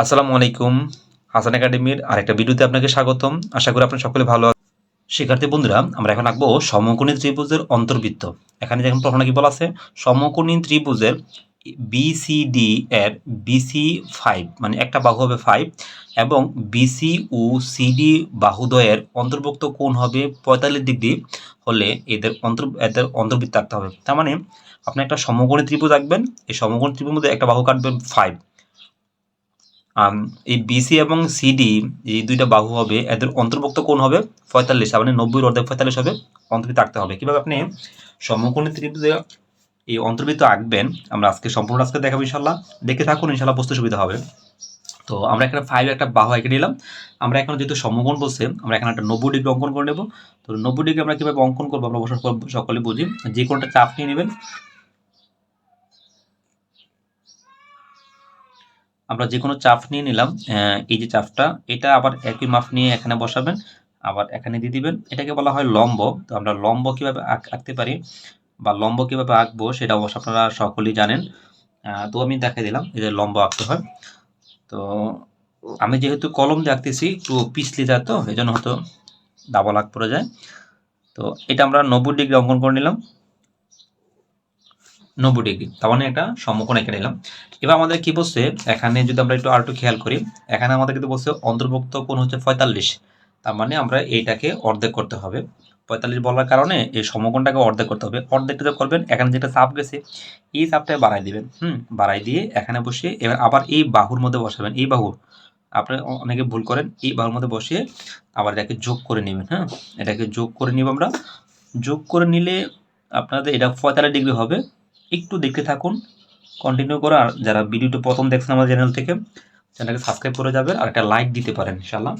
আসসালামু আলাইকুম। হাসান একাডেমির আরেকটা ভিডিওতে আপনাকে স্বাগতম। আশা করি আপনারা সকলে ভালো। শিক্ষার্থী বন্ধুরা, আমরা এখন আঁকবো সমকোণী ত্রিভুজের অন্তর্বৃত্ত। এখানে দেখুন প্রশ্ন কি বলা আছে? সমকোণী ত্রিভুজের বিসিডি এর বিসি ফাইভ মানে একটা বাহু হবে ফাইভ এবং বিসি ও সিডি বাহুদ্বয়ের অন্তর্ভুক্ত কোণ হবে পঁয়তাল্লিশ ডিগ্রি হলে এদের অন্তর, এদের অন্তর্বৃত্ত আঁকতে হবে। তার মানে আপনি একটা সমকোণী ত্রিভুজ আঁকবেন। এই সমকোণী ত্রিভুজের মধ্যে একটা বাহু কাটবেন ফাইভ এই বিসি এবং সিডি এই দুইটা বাহু হবে, এদের অন্তর্ভুক্ত কোণ হবে পঁয়তাল্লিশ মানে নব্বই অর্ধেক পঁয়তাল্লিশ হবে অন্তর্বৃত্ত আঁকতে হবে। কীভাবে আপনি সমকোণী ত্রিভুজে এই অন্তর্বৃত্ত আঁকবেন, আমরা আজকে সম্পূর্ণ আজকে দেখাবো ইনশাল্লাহ দেখে থাকুন ইনশাল্লাহ বুঝতে সুবিধা হবে। তো আমরা এখানে ফাইভ একটা বাহু এঁকে নিলাম। আমরা এখন যেহেতু সমকোণ বলছে, আমরা এখানে একটা নব্বই ডিগ্রি অঙ্কন করে নেব। তো নব্বই ডিগ্রি আমরা কীভাবে অঙ্কন করব, আমরা সকলে বুঝি। যে কোনটা চাপ নিয়ে নেবেন আমরা যে কোনো চাপ নিয়ে নিলাম এই যে চাপটা, এটা আবার একই মাপ নিয়ে এখানে বসাবেন, আবার এখানে দিয়ে দিবেন। এটাকে বলা হয় লম্ব। তো আমরা লম্ব কীভাবে আঁক- আঁকতে পারি বা লম্ব কীভাবে আঁকবো সেটা অবশ্য আপনারা সকলেই জানেন। তো আমি দেখাই দিলাম, এই যে লম্ব আঁকতে হয়। তো আমি যেহেতু কলম দিয়ে আঁকতেছি, একটু পিছলি যায় তো এই জন্য হয়তো ডাবল আঁক পড়ে যায়। তো এটা আমরা নব্বই ডিগ্রি অঙ্কন করে নিলাম। নব্বই ডিগ্রি। তার মানে একটা সমকোণ এঁকে নিলাম এবার আমাদের কি বলছে? এখানে যদি আমরা একটু আর একটু খেয়াল করি, এখানে আমাদের কিন্তু বলছে অন্তর্ভুক্ত কোণ হচ্ছে পঁয়তাল্লিশ। তার মানে আমরা এইটাকে অর্ধেক করতে হবে। পঁয়তাল্লিশ বলার কারণে এই সমকোণটাকে অর্ধেক করতে হবে। অর্ধেকটা যে করবেন, এখানে যেটা চাপ গেছে, এই চাপটাকে বাড়াই দিবেন। হুম বাড়াই দিয়ে এখানে বসিয়ে এবার আবার এই বাহুর মধ্যে বসাবেন। এই বাহু, আপনি অনেকে ভুল করেন, এই বাহুর মধ্যে বসিয়ে আবার এটাকে যোগ করে নেবেন। হ্যাঁ এটাকে যোগ করে নিব আমরা। যোগ করে নিলে আপনাদের এটা পঁয়তাল্লিশ ডিগ্রি হবে। একটু দেখতে থাকুন। কন্টিনিউ করে আর যারা ভিডিওটা প্রথম দেখছেন আমাদের চ্যানেল থেকে, চ্যানেলটাকে সাবস্ক্রাইব করে যাবেন আর একটা লাইক দিতে পারেন ইনশাল্লাহ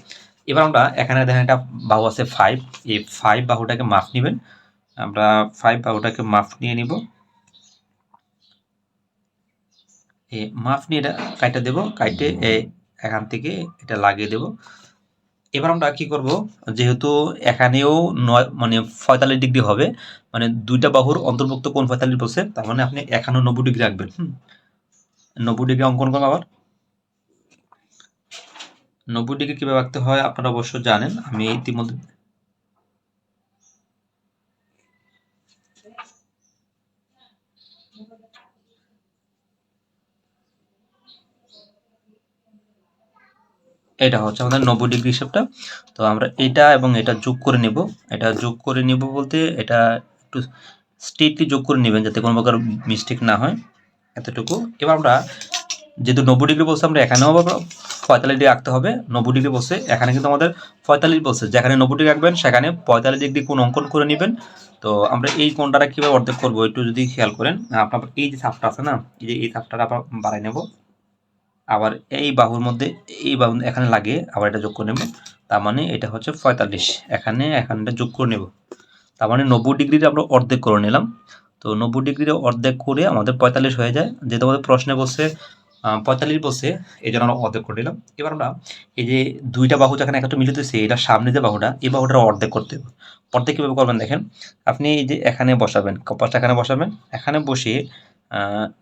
এবার আমরা এখানে দেখেন একটা বাহু আছে ফাইভ এই ফাইভ বাহুটাকে মাপ নেবেন। আমরা ফাইভ বাহুটাকে মাপ নিয়ে নিব। মাপ নিয়ে এটা কাইটা দেবো, কাইটে এখান থেকে এটা লাগিয়ে দেব। এবার আমরা কি করব? যেহেতু এখানেও নয় মানে পঁয়তাল্লিশ ডিগ্রি হবে মানে দুইটা বাহুর অন্তর্ভুক্ত কোন পঁয়তাল্লিশ বলছে তার মানে আপনি এখানেও নব্বই ডিগ্রি রাখবেন, হুম? নব্বই ডিগ্রি অঙ্কন করব আবার। নব্বই ডিগ্রি কীভাবে রাখতে হয় আপনারা অবশ্য জানেন, আমি ইতিমধ্যে এটা হচ্ছে আমাদের নব্বই ডিগ্রি হিসাবটা তো আমরা এটা এবং এটা যোগ করে নেব। এটা যোগ করে নেব বলতে এটা একটু স্ট্রেটলি যোগ করে নেবেন যাতে কোনো প্রকার মিস্টেক না হয়। এতটুকু। এবার আমরা যেহেতু নব্বই ডিগ্রি বলছে, আমরা এখানেও আবার পঁয়তাল্লিশ ডিগ্রি আঁকতে হবে। নব্বই ডিগ্রি বলছে, এখানে কিন্তু আমাদের পঁয়তাল্লিশ বলছে। যেখানে নব্বই ডিগ্রি রাখবেন সেখানে পঁয়তাল্লিশ ডিগ্রি কোন অঙ্কন করে নেবেন। তো আমরা এই কোণটাটা কীভাবে অর্ধেক করব একটু যদি খেয়াল করেন। আপনার এই যে ছাপটা আছে না, এই যে এই ছাপটাটা আবার বাড়াই নেব। আবার এই বাহুর মধ্যে এই বাহু এখানে লাগে আবার এটা যোগ করে নেব। তার মানে এটা হচ্ছে পঁয়তাল্লিশ। এখানে এখানটা যোগ করে নেব। তার মানে নব্বই ডিগ্রির আমরা অর্ধেক করে নিলাম। তো নব্বই ডিগ্রির অর্ধেক করে আমাদের পঁয়তাল্লিশ হয়ে যায়। যেহেতু আমাদের প্রশ্নে আহ, পঁয়তাল্লিশ বলছে এই জন্য আমরা অর্ধেক করে নিলাম। এবার আমরা এই যে দুইটা বাহু যেখানে একটা মিলিত এটা সামনে যে বাহুটা এই বাহুটা অর্ধেক করতে হবে। অর্ধেক কীভাবে করবেন দেখেন? আপনি এই যে এখানে বসাবেন কপাসটা এখানে বসাবেন। এখানে বসিয়ে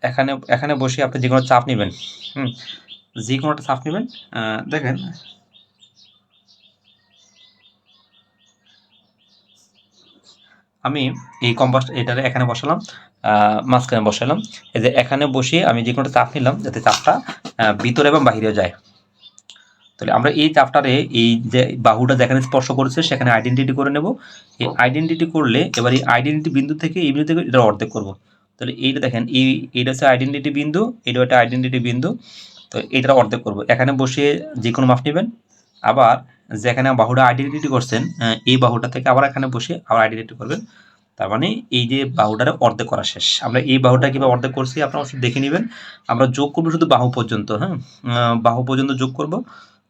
এখানে এখানে বসে আপনি যে কোনো চাপ নেবেন। হুম যে কোনো একটা চাপ নেবেন। দেখেন। আমি এই কম্পাস এটারে এখানে বসালাম মাঝখানে বসালাম। এই যে এখানে বসিয়ে আমি যে কোনো চাপ নিলাম, যাতে চাপটা ভিতরে এবং বাহিরে যায়। তাহলে আমরা এই চাপটারে, এই যে বাহুটা যেখানে স্পর্শ করেছে, সেখানে আইডেন্টিটি করে নেব। এই আইডেন্টিটি করলে, এবার এই আইডেন্টিটি বিন্দু থেকে এই বিন্দু থেকে এটা অর্ধেক করব। তাহলে এইটা দেখেন, এই, এইটা হচ্ছে আইডেন্টিটি বিন্দু এটা একটা আইডেন্টিটি বিন্দু, তো এইটা অর্ধেক করব। এখানে বসিয়ে যে কোনো মাপ নেবেন। আবার যেখানে বাহুটা আইডেন্টিটি করছেন এই বাহুটা থেকে আবার এখানে বসে আবার আইডেন্টিটি করবেন। তার মানে এই যে বাহুটার অর্ধেক করা শেষ। আমরা এই বাহুটা কীভাবে অর্ধেক করছি আপনারা অবশ্যই দেখে নেবেন। আমরা যোগ করব শুধু বাহু পর্যন্ত হ্যাঁ? বাহু পর্যন্ত যোগ করব।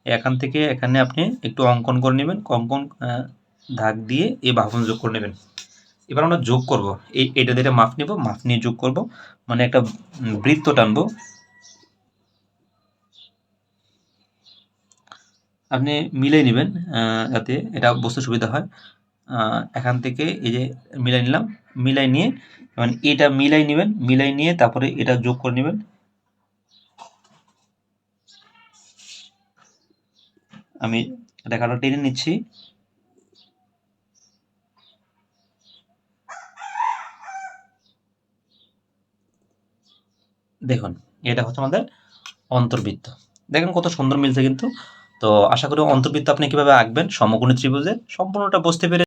এখান থেকে এখানে আপনি একটু অঙ্কন করে নেবেন। অঙ্কন ধাক দিয়ে এই বাহু যোগ করে নেবেন। এবার আমরা যোগ করব। এই, এটা দিয়ে মাপ নেব, মাপ নিয়ে যোগ করব। মানে একটা বৃত্ত টানবো। আপনি মিলাই নেবেন যাতে এটা বুঝতে সুবিধা হয়। এখান থেকে এই যে মিলাই নিলাম মিলাই নিয়ে মানে এটা মিলাই নেবেন মিলাই নিয়ে তারপরে এটা যোগ করে নেবেন। আমি রেখাটা টেনে নিচ্ছি। দেখুন, এটা হচ্ছে আমাদের অন্তর্বৃত্ত। দেখেন কত সুন্দর মিলছে কিন্তু। তো আশা করি অন্তর্বৃত্ত আপনি কীভাবে আঁকবেন, সমকোণী ত্রিভুজে সম্পূর্ণটা বুঝতে পেরে